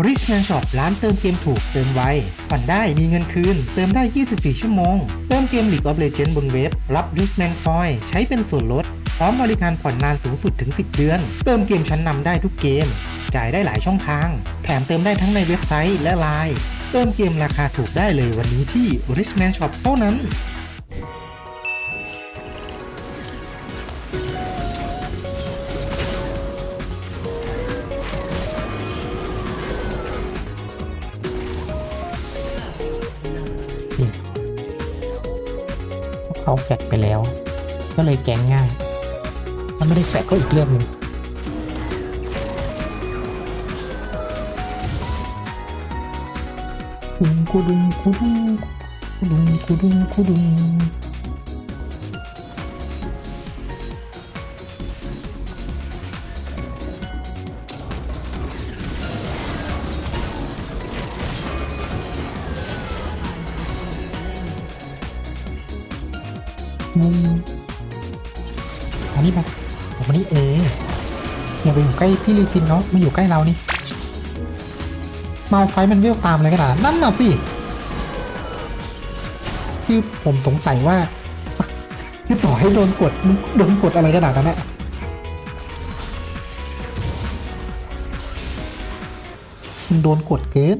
Richman Shop ร้านเติมเกมถูกเติมไวผ่อนได้มีเงินคืน เติมได้ 24 ชั่วโมง เติมเกม League of Legends บนเว็บ รับ Richman Point ใช้เป็นส่วนลด พร้อมบริการผ่อนนานสูงสุดถึง 10 เดือน เติมเกมชั้นนำได้ทุกเกม จ่ายได้หลายช่องทาง แถมเติมได้ทั้งในเว็บไซต์และไลน์เติมเกมราคาถูกได้เลยวันนี้ที่ Richman Shop เท่านั้น เขาแฟกไปแล้ว ก็เลยแก๊งง่ายถ้าไม่ได้แฟกก็อีกเรื่องหนึ่งกุดุงกุดุงกุดุงกุดุงกุดุงกุดุง อันนี้ไปเอามนี่เออย่าไปอยู่ใกล้พี่ลิซินเนาะมาอยู่ใกล้เรานี่เมาไฟมันเวลตามอะไรขนานั้นนั่นน่ะพี่คือผมสงสัยว่าคือต่อให้โดนกดโดนกดอะไรขนาดนั้นแหละมันโดนกดเกิน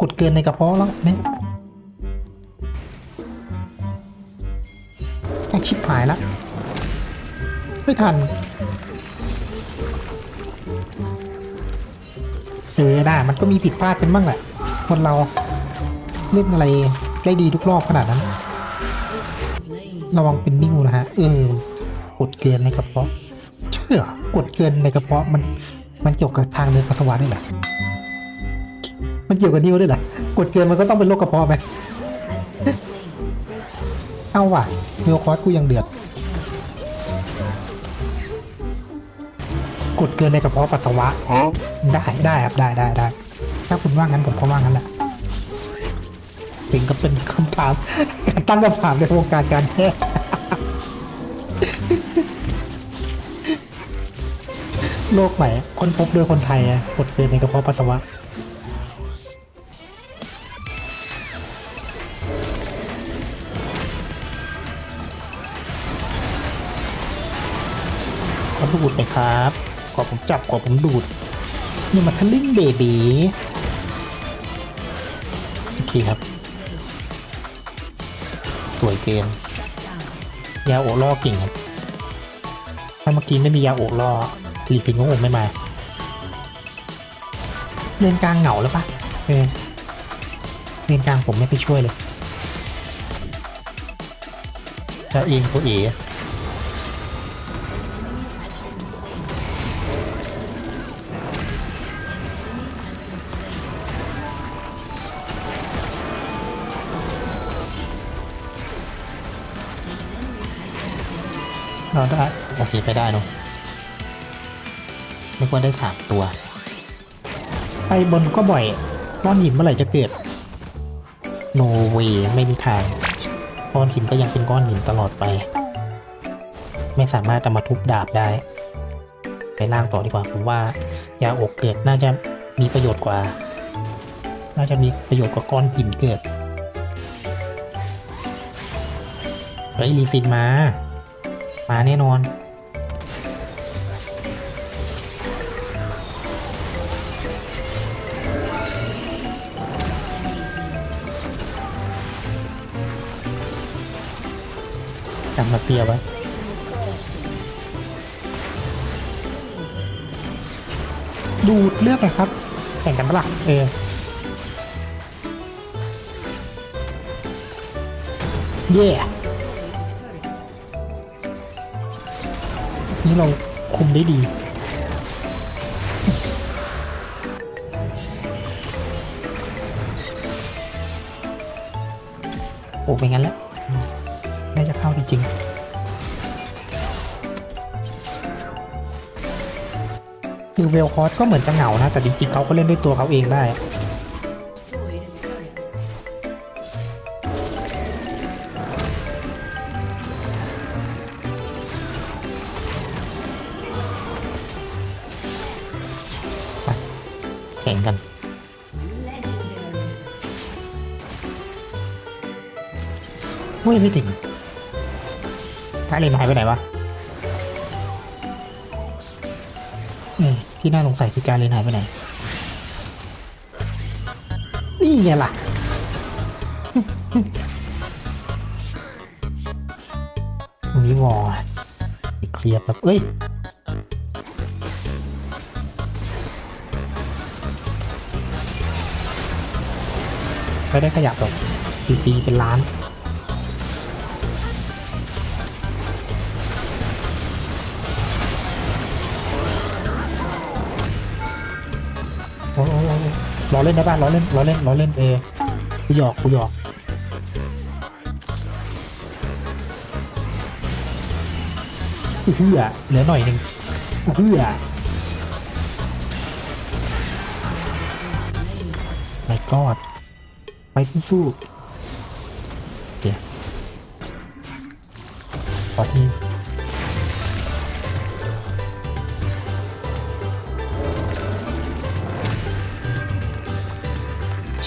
กดเกินในกระเพาะแล้วเนี่ย ไอชิบหายละไม่ทันเออได้มันก็มีผิดพลาดเป็นบ้างแหละคนเราเล่นอะไรได้ดีทุกรอบขนาดนั้น ระวังเป็นนิ่วนะฮะ เออ กดเกินในกระเพาะใช่เหรอกดเกินในกระเพาะมันมันเกี่ยวกับทางเดินปัสสาวะด้วยเหรอมันเกี่ยวกับนิ่วด้วยเหรอกดเกินมันก็ต้องเป็นโรคกระเพาะไหม เอาว่ะเมลคอสกูยังเดือด กดเกินในกระเพาะปัสสาวะ ได้ได้ครับได้ได้ได้ ถ้าคุณว่างั้นผมก็ว่างั้นแหละเป็นก็เป็นคำถามการตั้งคำถามในวงการการแพทย์โลกใหม่ค้นพบโดยคนไทยอะกดเกินในกระเพาะปัสสาวะ ดูดหน่อยครับ ขอผมจับขอผมดูดนี่มันทะลึ่งเบบีโอเคครับสวยเกินยาโอล่อเก่งครับ ถ้าเมื่อกี้ไม่มียาโอล่อลีพิงก็คงไม่มาเลนกลางเหงาแล้วปะเออเลนกลางผมไม่ไปช่วยเลยแล้วเองตัวเอ๋ เราได้ โอเค ไปได้เนอะไม่ว่าได้สามตัว ไปบนก็บ่อยก้อนหินเมื่อไหร่จะเกิด โนเวไม่มีทาง ก้อนหินก็ยังเป็นก้อนหินตลอดไป ไม่สามารถจะมาทุบดาบได้ ไปล่างต่อดีกว่าผมว่ายาอกเกิดน่าจะมีประโยชน์กว่า น่าจะมีประโยชน์กว่าก้อนหินเกิดเฮ้ยรีซินมา มาแน่นอนจำมาเตียไว้ดูดเลือกหน่อยครับ แข่งกันปะล่ะเออเย่ นี่เราคุมได้ดี โอ้เป็นงั้นแล้วน่าจะเข้าจริงๆคือเวลคอสก็เหมือนจะเหงานะ แต่จริงๆเขาก็เล่นด้วยตัวเขาเองได้ เฮ้ยไม่ถึงท้ายเลนหายไปไหนวะเอ้ยที่น่าสงสัยคือการเลนหายไปไหน นี่ไงล่ะนี้วอเคลียร์แบบเอ้ยไม่ได้ขยับหรอกจีจีเป็นล้าน ล้อเล่นได้ป่ะล้อเล่นล้อเล่นล้อเล่นเอกูหยอกกูหยอกอื้อหือเหลือหน่อยหนึ่งอื้อหือไม่กอดไปที่สู้เดี๋ยวขอที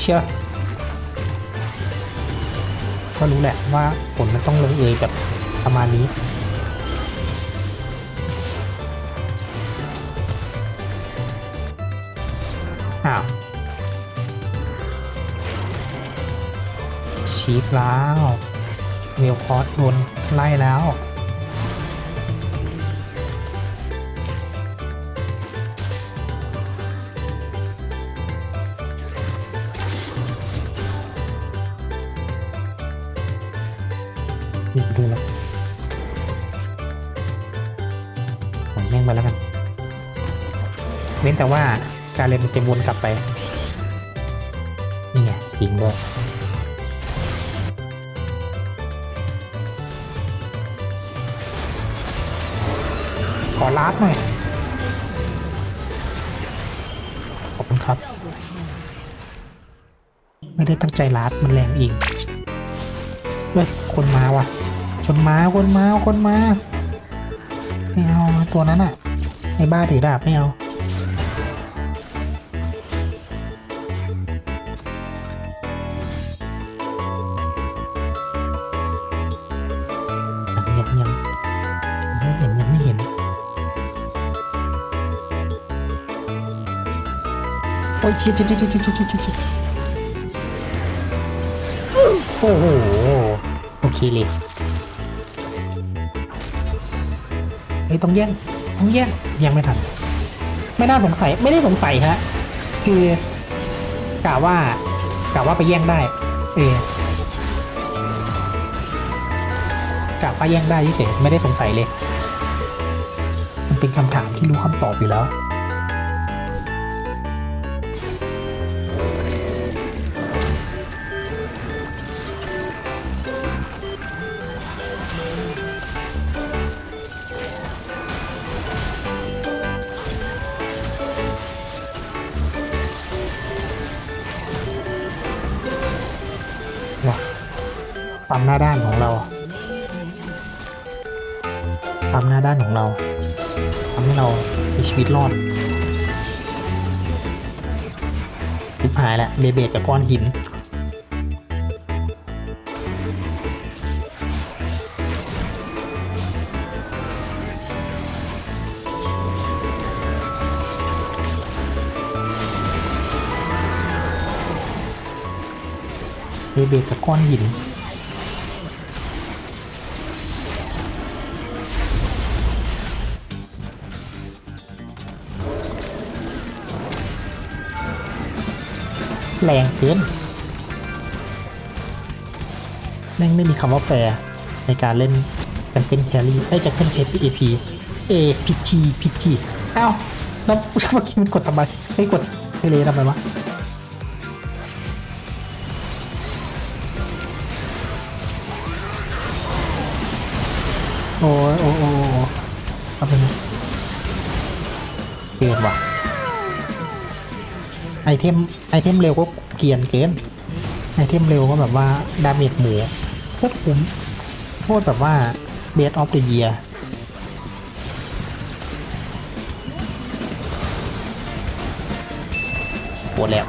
เชื่อก็รู้แหละว่าผลมันต้องลงเอยแบบประมาณนี้อ้าวชีฟแล้วเวลคอร์สโดนไล่แล้ว นแต่ว่าการเล่นมันจะวนกลับไป นี่ไงจริงด้วยขอลาดหน่อย ขอบคุณครับ ไม่ได้ตั้งใจลาดมันแรงอีกเฮ้ย คนมาว่ะ คนมา คนมา คนมา ไม่เอาตัวนั้นอะไอ้บ้าถือดาบไม่เอา อ้ยชิดชิดชิดชิชิชิโอ้โหโอเคเลยเฮ้ยต้องแย่งต้องแย่งยังไม่ทัน ไม่น่าสงสัยไม่ได้สงสัยฮะ คือกล่าวว่ากล่าวว่าไปแย่งได้ เออกล่าวว่าแย่งได้เฉยไม่ได้สงสัยเลย มันเป็นคำถามที่รู้คำตอบอยู่แล้ว นะความหน้าด้านของเราความหน้าด้านของเราทำให้เรามีชีวิตรอดทิพหายแล้วเบเบดกับก้อนหิน เบเบดกับก้อนหินแรงเกินแม่งไม่มีคำว่าแฟร์ในการเล่นกันเป็นแครี่ได้จะขึ้นเคปเอพีเอพิจีพิจีเอ้าแล้วเมื่อกี้มันกดทำไมไม่กดเทเลทำไมวะ อ้ยโอ้ยโอ้โอ้ยเอาเป็นเกินว่ะไอเทมไอเทมเร็วก็เกียนเกินไอเทมเร็วก็แบบว่าดาเมจหมูโคตรคุ้มโคตรแบบว่าเบสออฟเดอะเยียหมดแล้ว